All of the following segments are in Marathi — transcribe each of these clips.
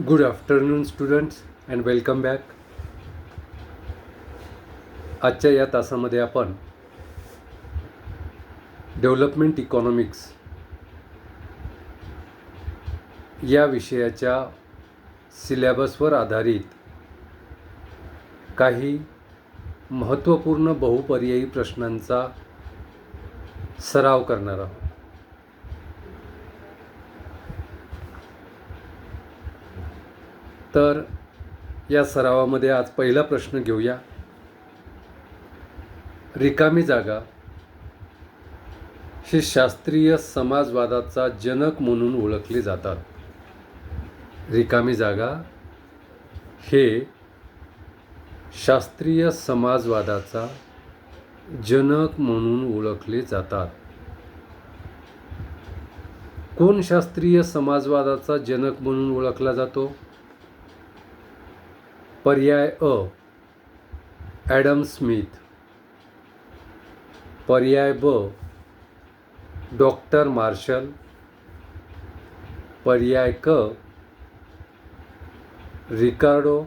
Good afternoon students and welcome back आजच्या या तासामध्ये आपण डेव्हलपमेंट इकॉनॉमिक्स या विषयाच्या सिलेबसवर आधारित काही महत्त्वपूर्ण बहुपर्यायी प्रश्नांचा सराव करणार आहोत. तर या सरावामध्ये आज पहिला प्रश्न घेऊया. रिकामी जागा. हे शास्त्रीय समाजवादाचा जनक म्हणून ओळखले जातात. रिकामी जागा हे शास्त्रीय समाजवादाचा जनक म्हणून ओळखले जातात. कोण शास्त्रीय समाजवादाचा जनक म्हणून ओळखला जातो? पर्याय अ. Adam Smith. पर्याय ब. Doctor Marshall. पर्याय क. रिकार्डो.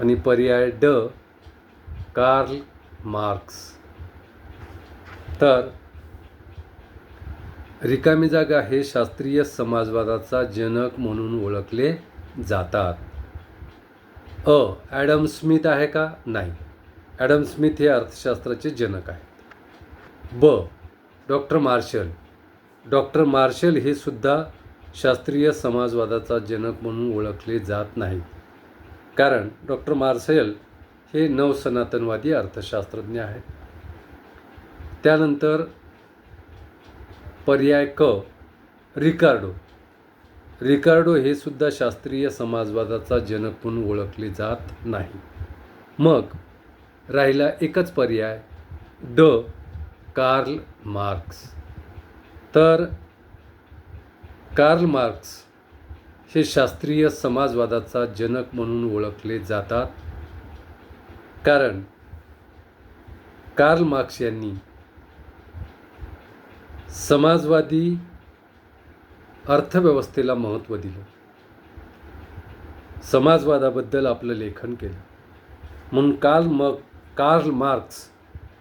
आणि पर्याय ड. Karl Marx. तर रिकामी जागा हे शास्त्रीय समाजवादाचा जनक म्हणून ओळखले जातात. अ ॲडम स्मिथ आहे का? नाही. ॲडम स्मिथ हे अर्थशास्त्राचे जनक आहेत. ब डॉक्टर मार्शल. डॉक्टर मार्शल हे सुद्धा शास्त्रीय समाजवादाचा जनक म्हणून ओळखले जात नाहीत. कारण डॉक्टर मार्शल हे नवसनातनवादी अर्थशास्त्रज्ञ आहेत. त्यानंतर पर्याय क रिकार्डो. रिकार्डो हे सुद्धा शास्त्रीय समाजवादाचा जनक म्हणून ओळखले जात नाही. मग राहिला एकच पर्याय ड कार्ल मार्क्स. तर कार्ल मार्क्स हे शास्त्रीय समाजवादाचा जनक म्हणून ओळखले जातात. कारण कार्ल मार्क्स यांनी समाजवादी अर्थव्यवस्थेला महत्त्व दिलं. समाजवादाबद्दल आपलं लेखन केलं. म्हणून काल मग कार्ल मार्क्स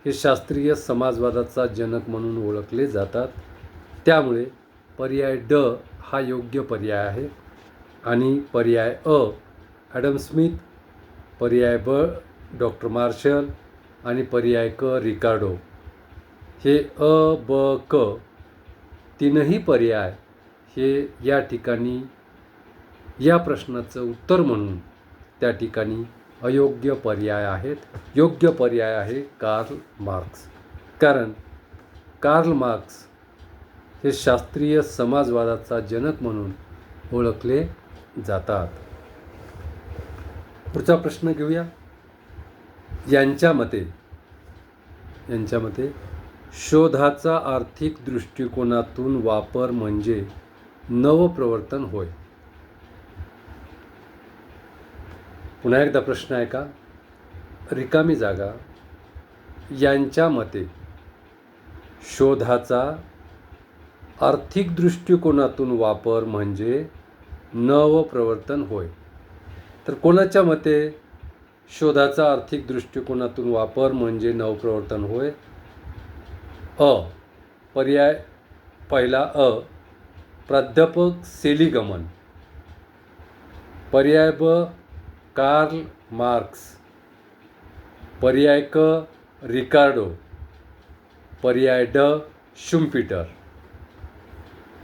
हे शास्त्रीय समाजवादाचा जनक म्हणून ओळखले जातात. त्यामुळे पर्याय ड हा योग्य पर्याय आहे आणि पर्याय अ ॲडम स्मिथ पर्याय ब डॉक्टर मार्शल आणि पर्याय क रिकार्डो. हे अ ब क तीनही पर्याय हे या ठिकाणी या प्रश्नाचं उत्तर म्हणून त्या ठिकाणी अयोग्य पर्याय आहेत. योग्य पर्याय आहे कार्ल मार्क्स. कारण कार्ल मार्क्स हे शास्त्रीय समाजवादाचा जनक म्हणून ओळखले जातात. पुढचा प्रश्न घेऊया. यांच्या मते यांच्या मते शोधाचा आर्थिक दृष्टिकोनातून वापर म्हणजे नवप्रवर्तन होय. पुन्हा एकदा प्रश्न आहे का? रिकामी जागा. यांच्या मते शोधाचा आर्थिक दृष्टिकोनातून वापर म्हणजे नवप्रवर्तन होय. तर कोणाच्या मते शोधाचा आर्थिक दृष्टिकोनातून वापर म्हणजे नवप्रवर्तन होय? अ. पर्याय. पहिला अ. प्राध्यापक सेलिगमन. पर्याय ब कार्ल मार्क्स. पर्याय क रिकार्डो. पर्याय ड शुम्पिटर.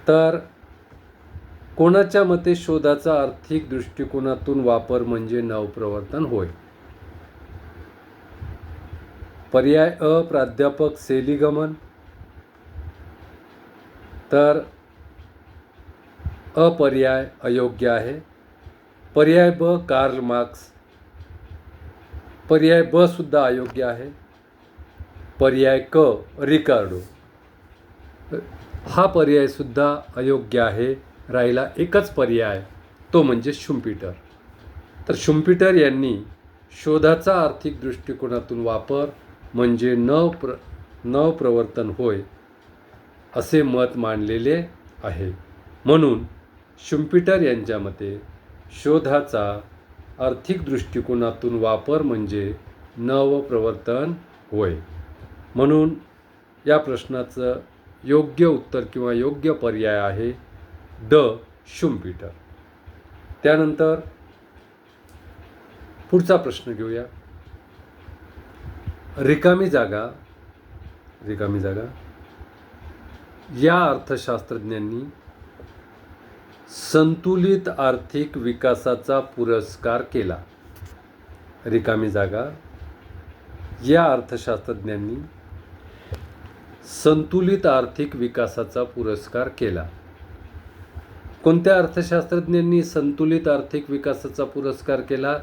तर कोणाच्या मते शोधाचा आर्थिक दृष्टिकोनातून वापर म्हणजे नवप्रवर्तन होय? पर्याय अ प्राध्यापक सेलिगमन. तर अपर्याय अयोग्य आहे. पर्याय ब कार्ल मार्क्स. पर्याय ब सुद्धा अयोग्य आहे. पर्याय क रिकार्डो. हा पर्यायसुद्धा अयोग्य आहे. राहिला एकच पर्याय तो म्हणजे शुम्पिटर. तर शुम्पिटर यांनी शोधाचा आर्थिक दृष्टिकोनातून वापर म्हणजे नवप्र नवप्रवर्तन होय असे मत मांडलेले आहे. म्हणून शुम्पिटर यांच्या मते शोधाचा आर्थिक दृष्टिकोनातून वापर म्हणजे नवप्रवर्तन होय. म्हणून या प्रश्नाचं योग्य उत्तर किंवा योग्य पर्याय आहे द शुम्पिटर. त्यानंतर पुढचा प्रश्न घेऊया. रिकामी जागा रिकामी जागा या अर्थशास्त्रज्ञांनी संतुलित आर्थिक विकासाचा पुरस्कार केला. रिकामी जागा. या अर्थशास्त्रज्ञांनी संतुलित आर्थिक विकासाचा पुरस्कार केला. कोणत्या अर्थशास्त्रज्ञांनी संतुलित आर्थिक विकासाचा पुरस्कार केला?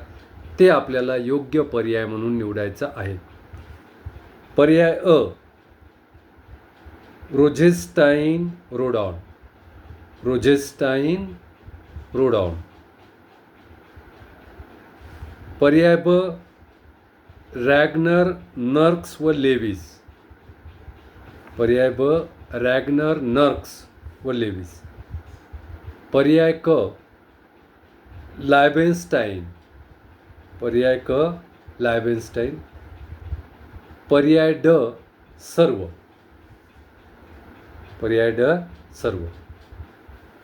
ते आपल्याला योग्य पर्याय म्हणून निवडायचं आहे. पर्याय अ. रोझेस्टाईन रोडॉन. रोजेस्टाईन रोडॉन. पर्याय ब रॅग्नर नर्क्स व लेविस पर्याय ब रॅग्नर नर्क्स व लेविस पर्याय क लायबेन्स्टाईन. पर्याय क लायबेन्स्टाईन. पर्याय ड सर्व. पर्याय ड सर्व.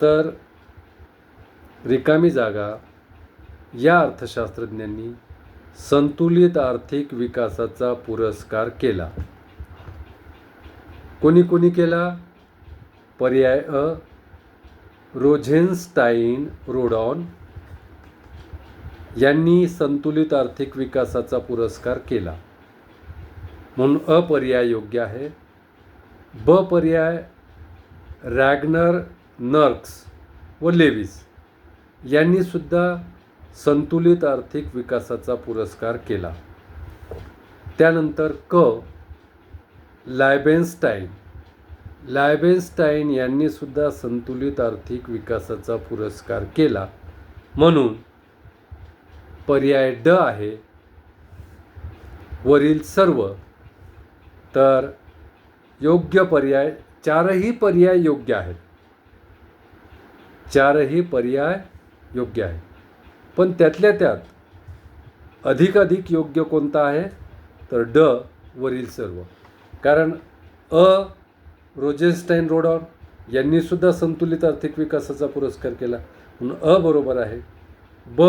तर रिकामी जागा या अर्थशास्त्रज्ञांनी संतुलित आर्थिक विकासाचा पुरस्कार केला. कोणी कोणी केला? पर्याय अ. रोझेन्स्टाईन रोडॉन यांनी संतुलित आर्थिक विकासाचा पुरस्कार केला. म्हणून अपर्याय योग्य आहे. ब पर्याय रॅग्नर नर्क्स व लेविस यांनीसुद्धा संतुलित आर्थिक विकासाचा पुरस्कार केला. त्यानंतर क. लायबेन्स्टाईन. लायबेन्स्टाईन यांनीसुद्धा संतुलित आर्थिक विकासाचा पुरस्कार केला. म्हणून पर्याय ड आहे. वरील सर्व. तर योग्य पर्याय चारही पर्याय योग्य आहेत. चारही पर्याय योग्य आहे पण त्यातल्या त्यात अधिकाधिक योग्य कोणता आहे? तर ड वरील सर्व. कारण अ रोजेस्टाईन रोडॉन यांनीसुद्धा संतुलित आर्थिक विकासाचा पुरस्कार केला. म्हणून अ बरोबर आहे. ब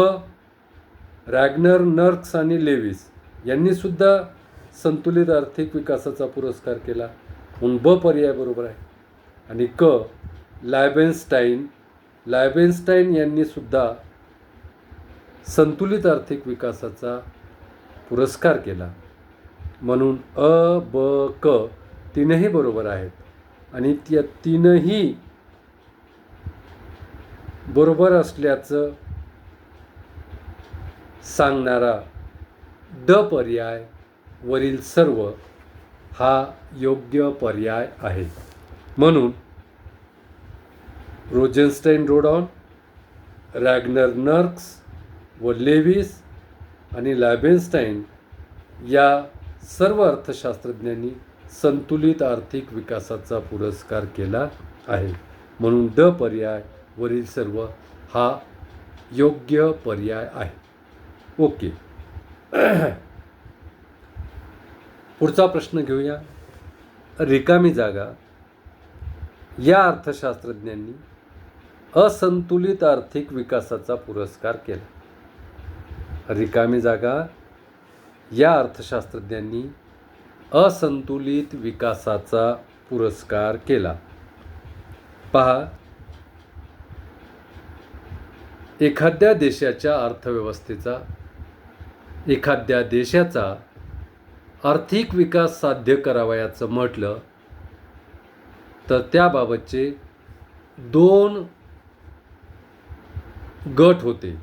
रॅग्नर नर्क्स आणि लेविस यांनीसुद्धा संतुलित आर्थिक विकासाचा पुरस्कार केला. म्हणून ब पर्याय बरोबर आहे. आणि क लायबेन्स्टाईन लायबेन्स्टाईन यांनीसुद्धा संतुलित आर्थिक विकासाचा पुरस्कार केला. म्हणून अ ब क तीनही बरोबर आहेत. आणि त्या तीनही बरोबर असल्याचं सांगणारा ड पर्याय वरील सर्व हा योग्य पर्याय आहे. म्हणून रोजेन्स्टाईन रोडॉन रॅग्नर नर्क्स व लेविस आणि लॅबेन्स्टाईन या सर्व अर्थशास्त्रज्ञांनी संतुलित आर्थिक विकासाचा पुरस्कार केला आहे. म्हणून ड पर्याय वरील सर्व हा योग्य पर्याय आहे. ओके. पुढचा प्रश्न घेऊया. रिकामी जागा. या अर्थशास्त्रज्ञांनी असंतुलित आर्थिक विकासाचा पुरस्कार केला. रिकामी जागा. या अर्थशास्त्रज्ञांनी असंतुलित विकासाचा पुरस्कार केला. पहा. एखाद्या देशाच्या अर्थव्यवस्थेचा एखाद्या देशाचा आर्थिक विकास साध्य करावयाचं म्हटलं तर त्याबाबतचे दोन गट होते.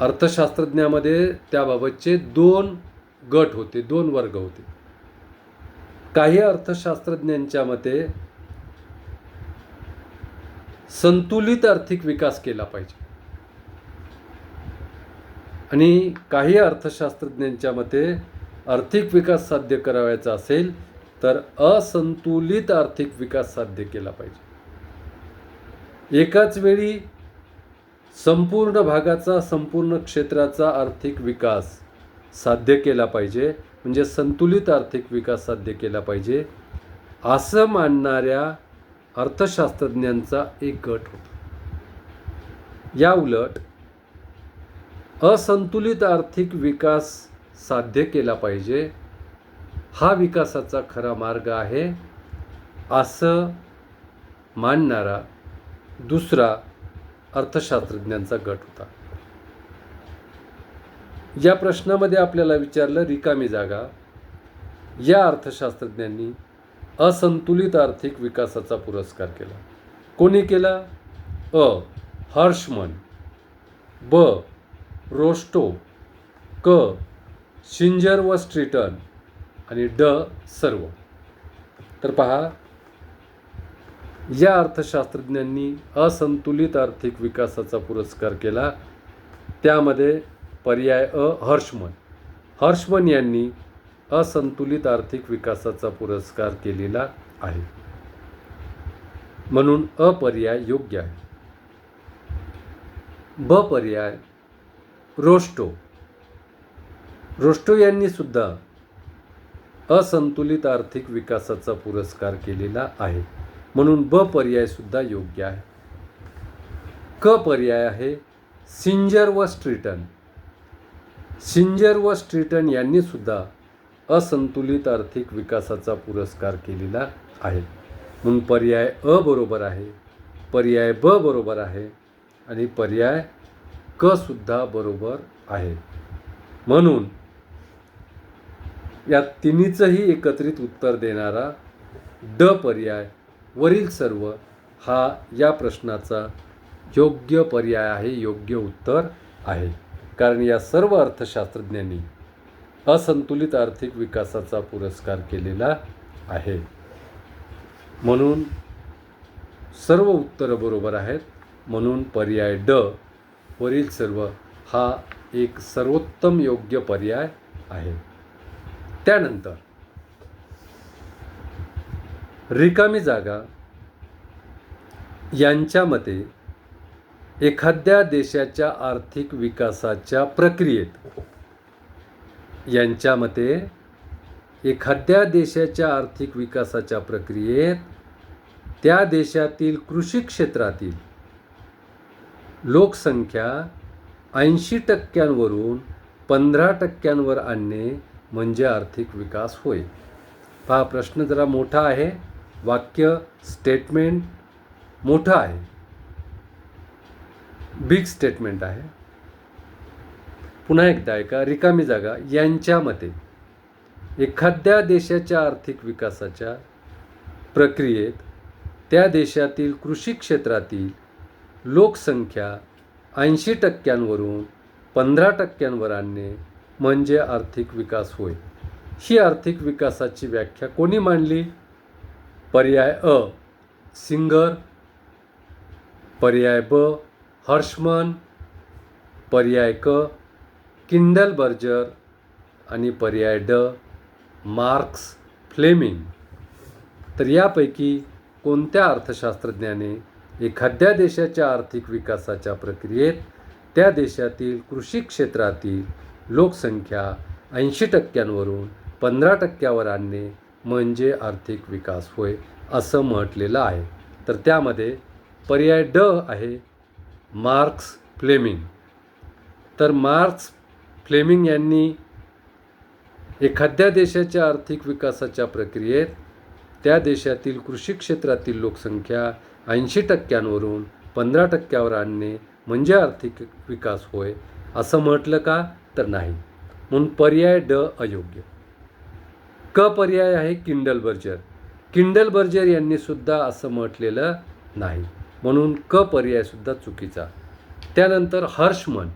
अर्थशास्त्रज्ञामध्ये त्याबाबतचे दोन गट होते दोन वर्ग होते. काही अर्थशास्त्रज्ञांच्या मते संतुलित आर्थिक विकास केला पाहिजे. आणि काही अर्थशास्त्रज्ञांच्या मते आर्थिक विकास साध्य करावायचा असेल तर असंतुलित आर्थिक विकास साध्य केला पाहिजे. एकाच वेळी संपूर्ण भागाचा संपूर्ण क्षेत्राचा आर्थिक विकास साध्य केला पाहिजे म्हणजे संतुलित आर्थिक विकास साध्य केला पाहिजे असं मानणाऱ्या अर्थशास्त्रज्ञांचा एक गट होता. या उलट असंतुलित आर्थिक विकास साध्य केला पाहिजे हा विकासाचा खरा मार्ग आहे असं मानणारा दुसरा अर्थशास्त्रज्ञांचा गट होता. या प्रश्नामध्ये आपल्याला विचारलं रिकामी जागा. या अर्थशास्त्रज्ञांनी असंतुलित आर्थिक विकासाचा पुरस्कार केला. कोणी केला? अ. हर्षमन. ब. रोस्टो. क. शिंजर व स्ट्रीटन. आणि ड. सर्व. तर पहा या अर्थशास्त्रज्ञांनी असंतुलित आर्थिक विकासाचा पुरस्कार केला त्यामध्ये पर्याय अ. हर्षमन. हर्षमन यांनी असंतुलित आर्थिक विकासाचा पुरस्कार केलेला आहे. म्हणून अपर्याय योग्य आहे. ब पर्याय रोस्टो रोस्टो यांनी सुद्धा असंतुलित आर्थिक विकासाचा पुरस्कार केलेला आहे. म्हणून ब पर्याय सुद्धा योग्य आहे. क पर्याय आहे सिंजर व स्ट्रीटन. सिंजर व स्ट्रीटन यांनी सुद्धा असंतुलित आर्थिक विकासाचा पुरस्कार केलेला आहे. म्हणून पर्याय अ बरोबर आहे पर्याय ब बरोबर आहे आणि पर्याय क सुद्धा बरोबर आहे. म्हणून या तिन्हीचंही एकत्रित उत्तर देणारा ड पर्याय वरील सर्व हा या प्रश्नाचा योग्य पर्याय आहे योग्य उत्तर आहे. कारण या सर्व अर्थशास्त्रज्ञांनी असंतुलित आर्थिक विकासाचा पुरस्कार केलेला आहे. म्हणून सर्व उत्तरं बरोबर आहेत. म्हणून पर्याय ड वरील सर्व हा एक सर्वोत्तम योग्य पर्याय आहे. त्यानंतर रिकामी जागा. यांच्या मते एखाद्या देशाच्या आर्थिक विकासाच्या प्रक्रियेत यांच्या मते एखाद्या देशाच्या आर्थिक विकासाच्या प्रक्रियेत त्या देशातील कृषी क्षेत्रातील लोकसंख्या ऐंशी टक्क्यांवरून पंधरा टक्क्यांवर आणणे म्हणजे आर्थिक विकास होय. हा प्रश्न जरा मोठा आहे. वाक्य स्टेटमेंट मोठं आहे. बिग स्टेटमेंट आहे. पुन्हा एकदा ऐका रिकामी जागा यांच्या मते. एखाद्या देशाच्या आर्थिक विकासाच्या प्रक्रियेत त्या देशातील कृषी क्षेत्रातील लोकसंख्या ऐंशी टक्क्यांवरून पंधरा टक्क्यांवर आणणे म्हणजे आर्थिक विकास होय. ही आर्थिक विकासाची व्याख्या कोणी मांडली? पर्याय अ. सिंगर. पर्याय ब. हर्षमन. पर्याय क. Kindleberger. आणि पर्याय ड. Marcus Fleming. तर यापैकी कोणत्या अर्थशास्त्रज्ञाने एखाद्या देशाच्या आर्थिक विकासाच्या प्रक्रियेत त्या देशातील कृषी क्षेत्रातील लोकसंख्या ऐंशी टक्क्यांवरून पंधरा टक्क्यावर आणणे म्हणजे आर्थिक विकास होय असं म्हटलेलं आहे. तर त्यामध्ये पर्याय ड आहे मार्क्स फ्लेमिंग. तर मार्क्स फ्लेमिंग यांनी एखाद्या देशाच्या आर्थिक विकासाच्या प्रक्रियेत त्या देशातील कृषी क्षेत्रातील लोकसंख्या ऐंशी टक्क्यांवरून पंधरा टक्क्यावर आणणे म्हणजे आर्थिक विकास होय असं म्हटलं का? तर नाही. म्हणून पर्याय ड अयोग्य. क पर्याय आहे किंडल बर्जर. किंडल बर्जर यांनी सुद्धा असं म्हटलेलं नाही. म्हणून क पर्याय सुद्धा चुकीचा. त्यानंतर हर्षमन.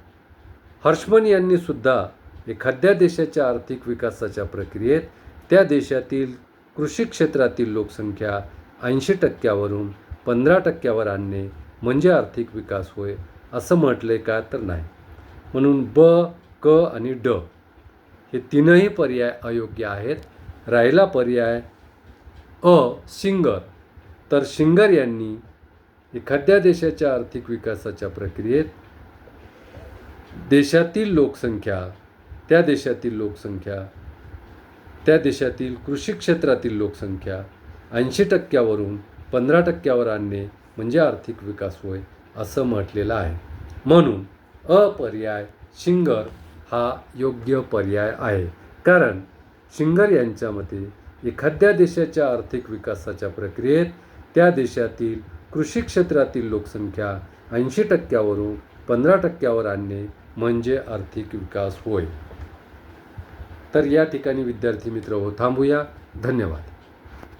हर्षमन यांनी सुद्धा एखाद्या देशाच्या आर्थिक विकासाच्या प्रक्रियेत त्या देशातील कृषी क्षेत्रातील लोकसंख्या ऐंशी टक्क्यावरून पंधरा टक्क्यावर आणणे म्हणजे आर्थिक विकास होय असं म्हटलं का तर नाही. म्हणून ब क आणि ड हे तीनही पर्याय अयोग्य आहेत. राहिला पर्याय? A singer. तर सिंगर यांनी एखाद्या देशाच्या आर्थिक विकासाच्या प्रक्रियेत देशातील लोकसंख्या त्या देशातील लोकसंख्या त्या देशातील कृषी क्षेत्रातील लोकसंख्या ऐंशी टक्क्यावरून पंधरा टक्क्यावर आणणे म्हणजे आर्थिक विकास होय असं म्हटलेलं आहे. म्हणून अपर्याय शिंगर हा योग्य पर्याय आहे. कारण शिंगर यांच्या मते एखाद्या देशाच्या आर्थिक विकासाच्या प्रक्रियेत त्या देशातील कृषी क्षेत्रातील लोकसंख्या ऐंशी टक्क्यावरून पंधरा टक्क्यावर आणणे म्हणजे आर्थिक विकास होय. तर या ठिकाणी विद्यार्थी मित्र हो थांबूया. धन्यवाद.